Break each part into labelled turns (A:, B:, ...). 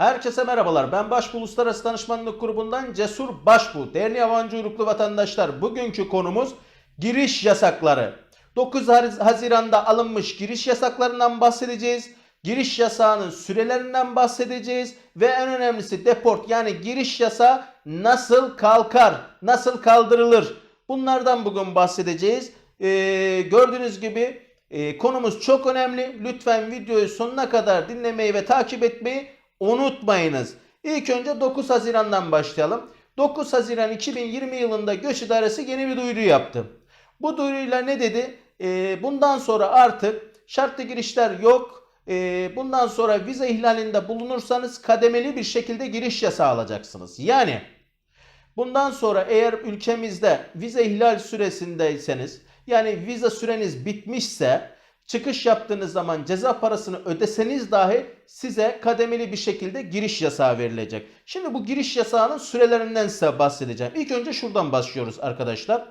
A: Herkese merhabalar. Ben Başbu Uluslararası Danışmanlık Grubu'ndan Cesur Başbu. Değerli yabancı uyruklu vatandaşlar, bugünkü konumuz giriş yasakları. 9 Haziran'da alınmış giriş yasaklarından bahsedeceğiz. Giriş yasağının sürelerinden bahsedeceğiz ve en önemlisi deport yani giriş yasağı nasıl kalkar, nasıl kaldırılır? Bunlardan bugün bahsedeceğiz. Ee, gördüğünüz gibi e, konumuz çok önemli. Lütfen videoyu sonuna kadar dinlemeyi ve takip etmeyi unutmayınız. İlk önce 9 Haziran'dan başlayalım. 9 Haziran 2020 yılında Göç İdaresi yeni bir duyuru yaptı. Bu duyuruyla ne dedi? Ee, bundan sonra artık şartlı girişler yok. Ee, bundan sonra vize ihlalinde bulunursanız kademeli bir şekilde giriş yasağı alacaksınız. Yani bundan sonra eğer ülkemizde vize ihlal süresindeyseniz yani vize süreniz bitmişse çıkış yaptığınız zaman ceza parasını ödeseniz dahi size kademeli bir şekilde giriş yasağı verilecek. Şimdi bu giriş yasağının sürelerinden size bahsedeceğim. İlk önce şuradan başlıyoruz arkadaşlar.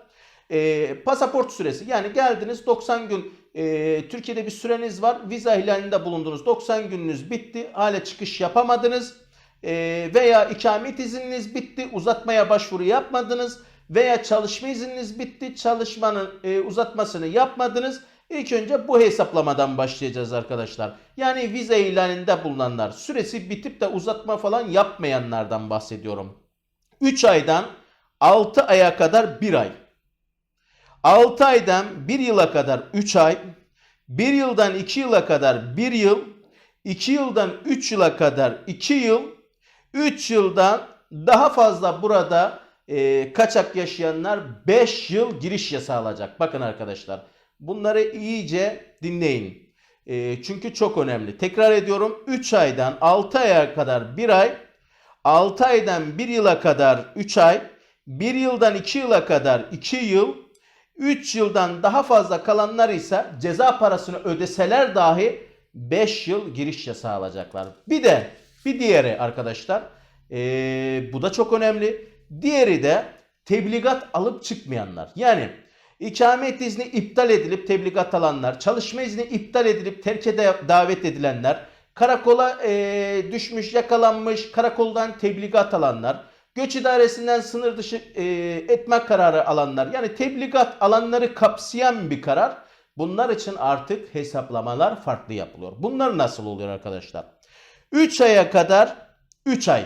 A: Ee, pasaport süresi yani geldiniz 90 gün e, Türkiye'de bir süreniz var. Vize ihlalinde bulundunuz. 90 gününüz bitti. Hala çıkış yapamadınız. Ee, veya ikamet izniniz bitti. Uzatmaya başvuru yapmadınız. Veya çalışma izniniz bitti. Çalışmanın e, uzatmasını yapmadınız. İlk önce bu hesaplamadan başlayacağız arkadaşlar. Yani vize ilanında bulunanlar, süresi bitip de uzatma falan yapmayanlardan bahsediyorum. 3 aydan 6 aya kadar 1 ay. 6 aydan 1 yıla kadar 3 ay. 1 yıldan 2 yıla kadar 1 yıl. 2 yıldan 3 yıla kadar 2 yıl. 3 yıldan daha fazla burada e, kaçak yaşayanlar 5 yıl giriş yasağı alacak. Bakın arkadaşlar. Bunları iyice dinleyin. E, çünkü çok önemli. Tekrar ediyorum 3 aydan 6 aya kadar 1 ay, 6 aydan 1 yıla kadar 3 ay, 1 yıldan 2 yıla kadar 2 yıl, 3 yıldan daha fazla kalanlar ise ceza parasını ödeseler dahi 5 yıl giriş yasağı alacaklar. Bir de bir diğeri arkadaşlar e, bu da çok önemli. Diğeri de tebligat alıp çıkmayanlar. Yani İkamet izni iptal edilip tebligat alanlar, çalışma izni iptal edilip terke davet edilenler, karakola e, düşmüş, yakalanmış, karakoldan tebligat alanlar, göç idaresinden sınır dışı e, etme kararı alanlar, yani tebligat alanları kapsayan bir karar. Bunlar için artık hesaplamalar farklı yapılıyor. Bunlar nasıl oluyor arkadaşlar? 3 aya kadar 3 ay.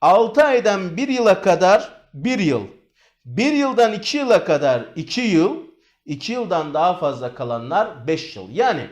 A: 6 aydan 1 yıla kadar 1 yıl. 1 yıldan 2 yıla kadar 2 yıl, 2 yıldan daha fazla kalanlar 5 yıl. Yani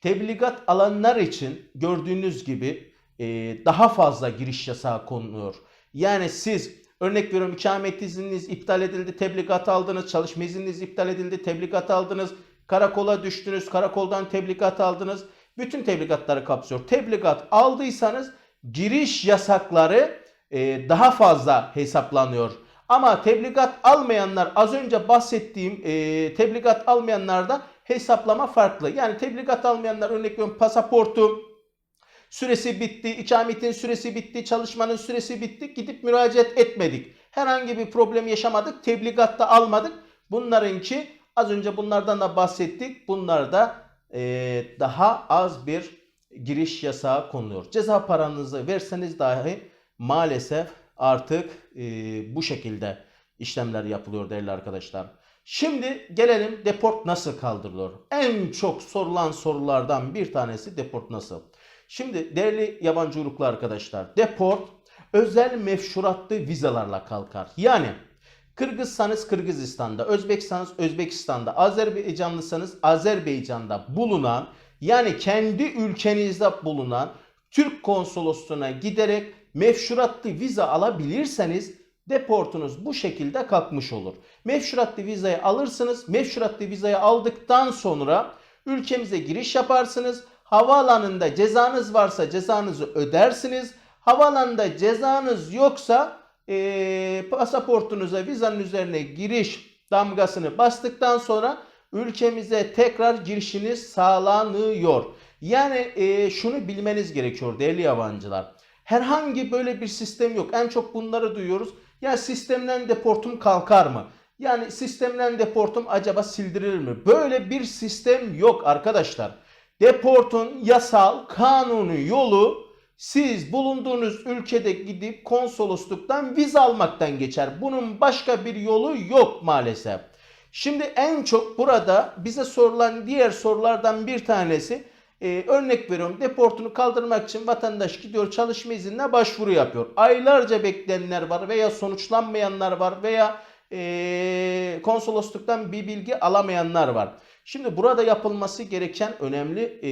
A: tebligat alanlar için gördüğünüz gibi e, daha fazla giriş yasağı konuluyor. Yani siz örnek veriyorum ikamet izniniz iptal edildi, tebligat aldınız, çalışma izniniz iptal edildi, tebligat aldınız, karakola düştünüz, karakoldan tebligat aldınız. Bütün tebligatları kapsıyor. Tebligat aldıysanız giriş yasakları e, daha fazla hesaplanıyor. Ama tebligat almayanlar az önce bahsettiğim e, tebligat almayanlarda hesaplama farklı. Yani tebligat almayanlar örnek veriyorum pasaportu süresi bitti, ikametin süresi bitti, çalışmanın süresi bitti. Gidip müracaat etmedik. Herhangi bir problem yaşamadık. Tebligatta almadık. Bunlarınki az önce bunlardan da bahsettik. Bunlar da e, daha az bir giriş yasağı konuluyor. Ceza paranızı verseniz dahi maalesef artık e, bu şekilde işlemler yapılıyor değerli arkadaşlar. Şimdi gelelim deport nasıl kaldırılıyor? En çok sorulan sorulardan bir tanesi deport nasıl? Şimdi değerli yabancı uyruklu arkadaşlar deport özel mefşuratlı vizalarla kalkar. Yani Kırgızsanız Kırgızistan'da, Özbekistanız Özbekistan'da, Azerbaycanlıysanız Azerbaycan'da bulunan yani kendi ülkenizde bulunan Türk konsolosluğuna giderek mefşuratlı vize alabilirseniz deportunuz bu şekilde kalkmış olur. Mefşuratlı vizayı alırsınız. Mefşuratlı vizayı aldıktan sonra ülkemize giriş yaparsınız. Havaalanında cezanız varsa cezanızı ödersiniz. Havaalanında cezanız yoksa ee, pasaportunuza vizanın üzerine giriş damgasını bastıktan sonra ülkemize tekrar girişiniz sağlanıyor. Yani e, şunu bilmeniz gerekiyor değerli yabancılar. Herhangi böyle bir sistem yok. En çok bunları duyuyoruz. Ya sistemden deportum kalkar mı? Yani sistemden deportum acaba sildirilir mi? Böyle bir sistem yok arkadaşlar. Deportun yasal kanunu yolu siz bulunduğunuz ülkede gidip konsolosluktan vize almaktan geçer. Bunun başka bir yolu yok maalesef. Şimdi en çok burada bize sorulan diğer sorulardan bir tanesi e, örnek veriyorum deportunu kaldırmak için vatandaş gidiyor çalışma iznine başvuru yapıyor. Aylarca bekleyenler var veya sonuçlanmayanlar var veya e, konsolosluktan bir bilgi alamayanlar var. Şimdi burada yapılması gereken önemli e,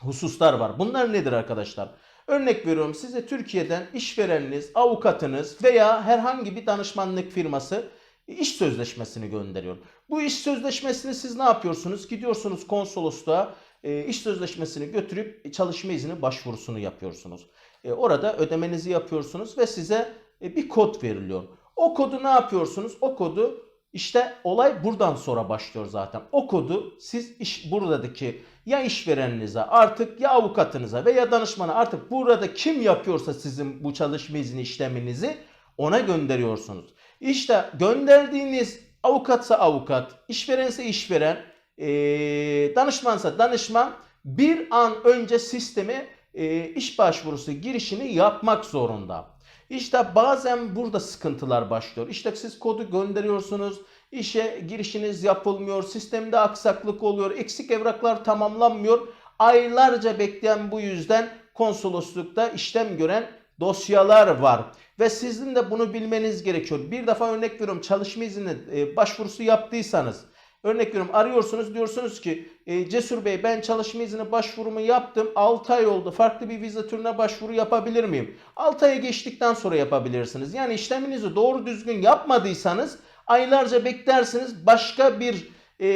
A: hususlar var. Bunlar nedir arkadaşlar? Örnek veriyorum size Türkiye'den işvereniniz, avukatınız veya herhangi bir danışmanlık firması iş sözleşmesini gönderiyor. Bu iş sözleşmesini siz ne yapıyorsunuz? Gidiyorsunuz konsolosluğa iş sözleşmesini götürüp çalışma izni başvurusunu yapıyorsunuz. E, orada ödemenizi yapıyorsunuz ve size e, bir kod veriliyor. O kodu ne yapıyorsunuz? O kodu işte olay buradan sonra başlıyor zaten. O kodu siz iş buradaki ya işvereninize artık ya avukatınıza veya danışmana artık burada kim yapıyorsa sizin bu çalışma izni işleminizi ona gönderiyorsunuz. İşte gönderdiğiniz avukatsa avukat, işverense işveren, eee, danışmansa danışman bir an önce sisteme eee, iş başvurusu girişini yapmak zorunda. İşte bazen burada sıkıntılar başlıyor. İşte siz kodu gönderiyorsunuz, işe girişiniz yapılmıyor, sistemde aksaklık oluyor, eksik evraklar tamamlanmıyor. Aylarca bekleyen bu yüzden konsoloslukta işlem gören dosyalar var. Ve sizin de bunu bilmeniz gerekiyor. Bir defa örnek veriyorum çalışma izni e, başvurusu yaptıysanız örnek veriyorum arıyorsunuz diyorsunuz ki e, Cesur Bey ben çalışma izni başvurumu yaptım 6 ay oldu farklı bir vize türüne başvuru yapabilir miyim? 6 aya geçtikten sonra yapabilirsiniz. Yani işleminizi doğru düzgün yapmadıysanız aylarca beklersiniz başka bir e,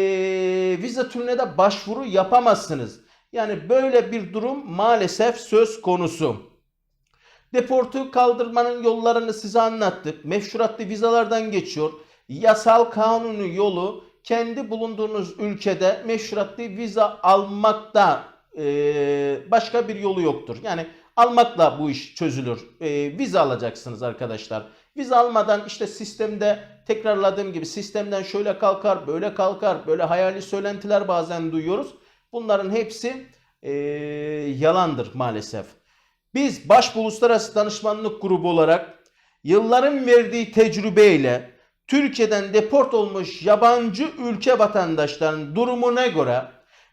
A: vize türüne de başvuru yapamazsınız. Yani böyle bir durum maalesef söz konusu. Deportu kaldırmanın yollarını size anlattık. Meşruatlı vizalardan geçiyor. Yasal kanuni yolu kendi bulunduğunuz ülkede meşruatlı viza almakta e, başka bir yolu yoktur. Yani almakla bu iş çözülür. E, vize alacaksınız arkadaşlar. Vize almadan işte sistemde tekrarladığım gibi sistemden şöyle kalkar, böyle kalkar, böyle hayali söylentiler bazen duyuyoruz. Bunların hepsi e, yalandır maalesef. Biz Başbu Uluslararası Danışmanlık Grubu olarak yılların verdiği tecrübeyle Türkiye'den deport olmuş yabancı ülke vatandaşlarının durumuna göre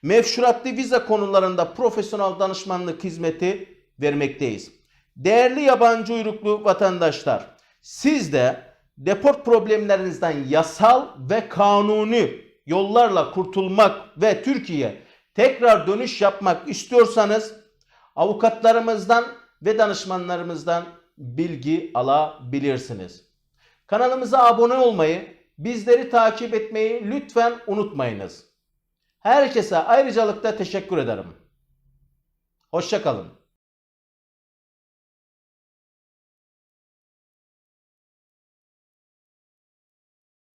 A: mevşuratlı vize konularında profesyonel danışmanlık hizmeti vermekteyiz. Değerli yabancı uyruklu vatandaşlar, siz de deport problemlerinizden yasal ve kanuni yollarla kurtulmak ve Türkiye'ye tekrar dönüş yapmak istiyorsanız avukatlarımızdan ve danışmanlarımızdan bilgi alabilirsiniz. Kanalımıza abone olmayı, bizleri takip etmeyi lütfen unutmayınız. Herkese ayrıcalıkta teşekkür ederim. Hoşçakalın.